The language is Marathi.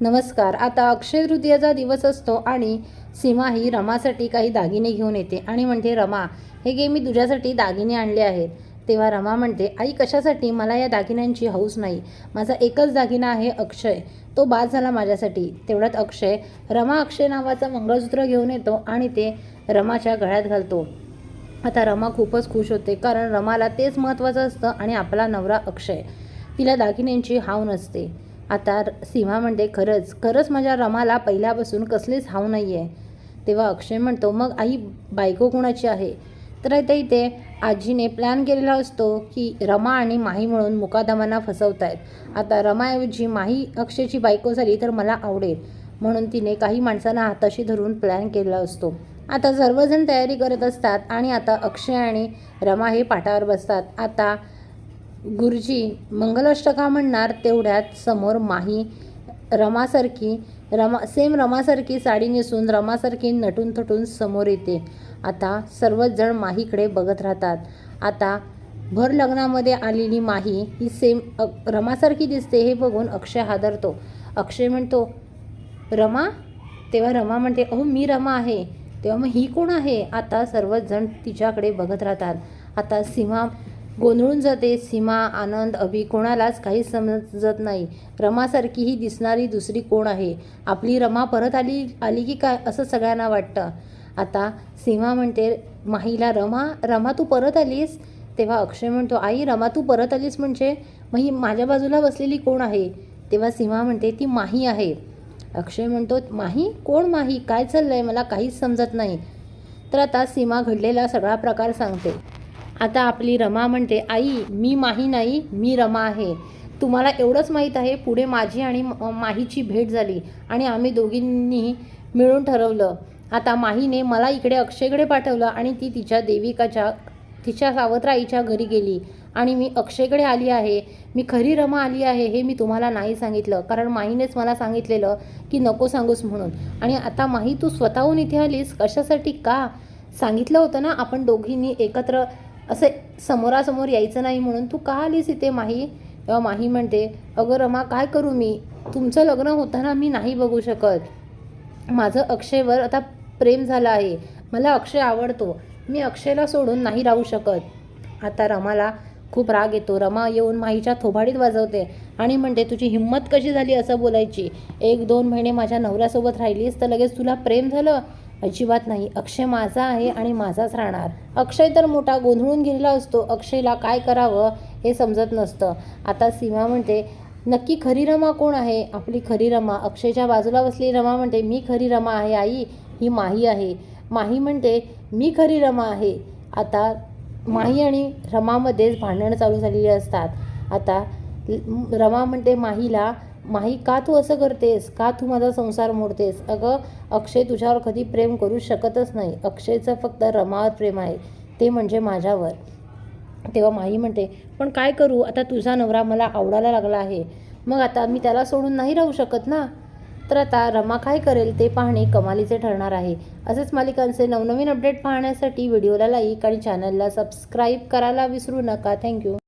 नमस्कार. आता अक्षय तृतीयाचा दिवस असतो आणि सीमा ही रमासाठी काही दागिने घेऊन येते. आणि म्हणते रमा हे गे मी तुझ्यासाठी दागिने आणले आहेत. तेव्हा रमा म्हणते आई कशासाठी? मला या दागिन्यांची हौस नाही. माझा एकच दागिना आहे अक्षय. तो बाद झाला माझ्यासाठी. तेवढ्यात अक्षय रमा अक्षय नावाचं मंगळसूत्र घेऊन येतो आणि ते रमाच्या गळ्यात घालतो. आता रमा खूपच खुश होते कारण रमाला तेच महत्त्वाचं असतं आणि आपला नवरा अक्षय. तिला दागिन्यांची हाव नसते. आता र- सीमा म्हणते खरंच खरंच माझ्या रमाला पहिल्यापासून कसलीच हाव नाही आहे तेव्हा अक्षय म्हणतो मग आई बायको कोणाची आहे? तर आता इथे आजीने प्लॅन केलेला असतो की रमा आणि माही म्हणून मुकादमांना फसवतायत. आता रमाऐवजी माही अक्षयची बायको झाली तर मला आवडेल म्हणून तिने काही माणसांना हाताशी धरून प्लॅन केलेला असतो. आता सर्वजण तयारी करत असतात आणि आता अक्षय आणि रमा हे पाठावर बसतात. आता गुरुजी मंगलाष्टका म्हणणार तेवढ्यात समोर माही रमासारखी रमा सेम रमासारखी साडी नेसून रमासारखी नटून थटून समोर येते. आता सर्वच जण माहीकडे बघत राहतात. आता भर लग्नामध्ये आलेली माही ही सेम रमासारखी दिसते हे बघून अक्षय हादरतो. अक्षय म्हणतो रमा? तेव्हा रमा म्हणते अहो मी रमा आहे. तेव्हा मग ही कोण आहे? आता सर्वच जण तिच्याकडे बघत राहतात. आता सीमा गोंधळून जाते सीमा आनंद अभि कोणालाच काही समजत नाही. रमासारखी ही दिसणारी दुसरी कोण आहे? आपली रमा परत आली आली की काय? असं सगळ्यांना वाटतं. आता सीमा म्हणते माहीला रमा रमा तू परत आलीस? तेव्हा अक्षय म्हणतो आई रमा तू परत आलीस म्हणजे? मग ही माझ्या बाजूला बसलेली कोण आहे? तेव्हा सीमा म्हणते ती माही आहे. अक्षय म्हणतो माही? कोण माही? काय चाललंय? मला काहीच समजत नाही. तर आता सीमा घडलेला सगळा प्रकार सांगते. आता आपली रमा म्हणते आई मी माही नाही मी रमा आहे. तुम्हाला एवढंच माहीत आहे पुढे माझी आणि म- माहीची भेट झाली आणि आम्ही दोघींनी मिळून ठरवलं. आता माहीने मला इकडे अक्षयकडे पाठवलं आणि ती तिच्या देविकाच्या तिच्या सावत्राईच्या घरी गेली आणि मी अक्षयकडे आली आहे. मी खरी रमा आली आहे हे मी तुम्हाला नाही सांगितलं कारण माहीनेच मला सांगितलेलं की नको सांगूस म्हणून. आणि आता माही तू स्वतःहून इथे आलीस? कशासाठी? का? सांगितलं होतं ना आपण दोघींनी एकत्र असे समोरासमोर यायचं नाही म्हणून तू का आलीस इथे माही? तेव्हा माही म्हणते अगं रमा काय करू मी? तुमचं लग्न होताना मी नाही बघू शकत. माझं अक्षयवर आता प्रेम झालं आहे. मला अक्षय आवडतो. मी अक्षयला सोडून नाही राहू शकत. आता रमाला खूप राग येतो. रमा येऊन माहीच्या थोबाडीत वाजवते आणि म्हणते तुझी हिंमत कशी झाली असं बोलायची? एक दोन महिने माझ्या नवऱ्यासोबत राहिलीस तर लगेच तुला प्रेम झालं? अजिबात नाही. अक्षय माझा आहे आणि माझाच राहणार. अक्षय तर मोठा गोंधळून गेलेला असतो. अक्षयला काय करावं हे समजत नसतं. आता सीमा म्हणते नक्की खरी रमा कोण आहे? आपली खरी रमा. अक्षयच्या बाजूला बसलेली रमा म्हणते मी खरी रमा आहे आई. ही माही आहे. माही म्हणते मी खरी रमा आहे. आता माही आणि रमामध्येच भांडणं चालू झालेली असतात. आता रमा म्हणते माहीला माही का तू असं करतेस? का तू माझा संसार मोडतेस? अगं अक्षय तुझ्यावर कधी प्रेम करू शकतच नाही. अक्षयचं फक्त रमावर प्रेम आहे ते म्हणजे माझ्यावर. तेव्हा माही म्हणते पण काय करू? आता तुझा नवरा मला आवडायला लागला आहे. मग आता मी त्याला सोडून नाही राहू शकत ना? तर आता रमा काय करेल ते पाहणे कमालीचे ठरणार आहे. असेच मालिकांचे नवनवीन अपडेट पाहण्यासाठी व्हिडिओला लाईक आणि चॅनलला सबस्क्राईब करायला विसरू नका. थँक्यू